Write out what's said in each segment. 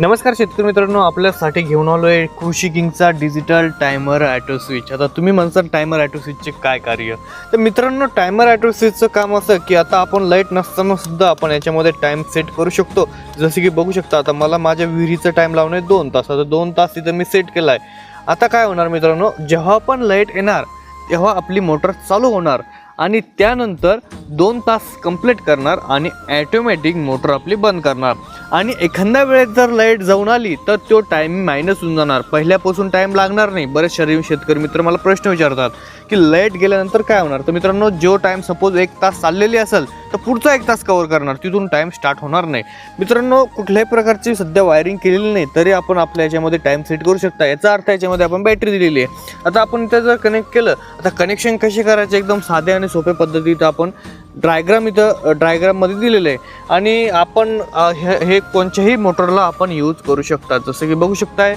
नमस्कार शेतकरी मित्रांनो आपल्यासाठी घेऊन आलो आहे कृषी किंगचा डिजिटल टायमर ॲटो स्विच आता तुम्ही म्हणसाल टायमर ॲटो स्विचचे काय कार्य? तर मित्रांनो टायमर ॲटो स्विचचं काम असं की आता आपण लाइट नसताना सुद्धा आपण याच्यामध्ये टाईम सेट करू शकतो. जसं की बघू शकता आता मला माझ्या विहिरीचं टाईम लावणं आहे दोन तास. आता दोन तास तिथं मी सेट केला आहे आता काय होणार मित्रांनो जेव्हा पण लाइट येणार तेव्हा आपली मोटर चालू होणार. आणि त्यानंतर दोन तास कंप्लीट करणार आणि ॲटोमॅटिक मोटर आपली बंद करणार. आणि एखाद्या वेळेस जर लाइट जाऊन आली तर तो टाईम मायनस होऊन जाणार. पहिल्यापासून टाईम लागणार नाही. बरेच शरीर शेतकरी मित्र मला प्रश्न विचारतात की लाइट गेल्यानंतर काय होणार? तर मित्रांनो जो टाईम सपोज एक तास चाललेली असेल तर पुढचा एक तास कवर करणार. तिथून टाईम स्टार्ट होणार नाही. मित्रांनो कुठल्याही प्रकारची सध्या वायरिंग केलेली नाही तरी आपण आपल्या याच्यामध्ये टाईम सेट करू शकता. याचा अर्थ याच्यामध्ये आपण बॅटरी दिलेली आहे. आता आपण त्याचं जर कनेक्ट केलं आता कनेक्शन कसे करायचे? एकदम साधे आणि सोप्या पद्धतीत आपण ड्रायग्राम इथं ड्रायग्राममध्ये दिलेलं आहे. आणि आपण हे हे कोणत्याही मोटरला आपण यूज करू शकता. जसं की बघू शकताय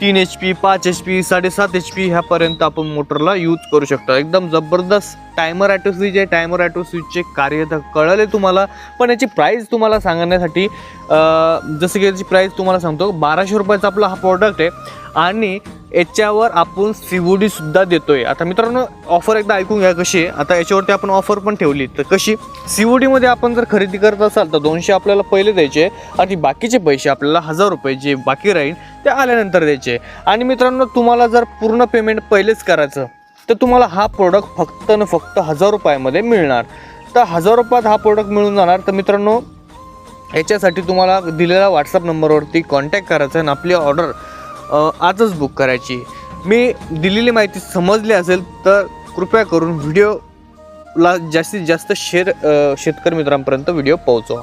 तीन एच पी पाच एच पी साडेसात एच पी ह्यापर्यंत आपण मोटरला यूज करू शकता. एकदम जबरदस्त टायमर ॲटो स्विच आहे टायमर ॲटो स्विचचे कार्य तर कळले तुम्हाला पण याची प्राईस तुम्हाला सांगण्यासाठी जसं की याची प्राईस तुम्हाला सांगतो बाराशे रुपयाचा आपला हा प्रॉडक्ट आहे आणि याच्यावर आपण सी सुद्धा देतोय. आता मित्रांनो ऑफर एकदा ऐकून घ्या कशी आहे. आता याच्यावरती आपण ऑफर पण ठेवली. तर कशी सी मध्ये आपण जर खरेदी करत असाल तर दोनशे आपल्याला पहिले द्यायचे आणि बाकीचे पैसे आपल्याला हजार रुपये जे बाकी राहील ते आल्यानंतर द्यायचे आणि मित्रांनो तुम्हाला जर पूर्ण पेमेंट पहिलेच करायचं तर तुम्हाला हा प्रोडक्ट फक्त न फक्त हजार रुपयामध्ये मिळणार. तर हजार रुपयात हा प्रोडक्ट मिळून जाणार. तर मित्रांनो याच्यासाठी तुम्हाला दिलेल्या व्हॉट्सअप नंबरवरती कॉन्टॅक्ट करायचा आणि आपली ऑर्डर आजच बुक करायची. मी दिलेली माहिती समजली असेल तर कृपया करून व्हिडिओला जास्तीत जास्त शेअर शेतकरी मित्रांपर्यंत व्हिडिओ पोहोचवा.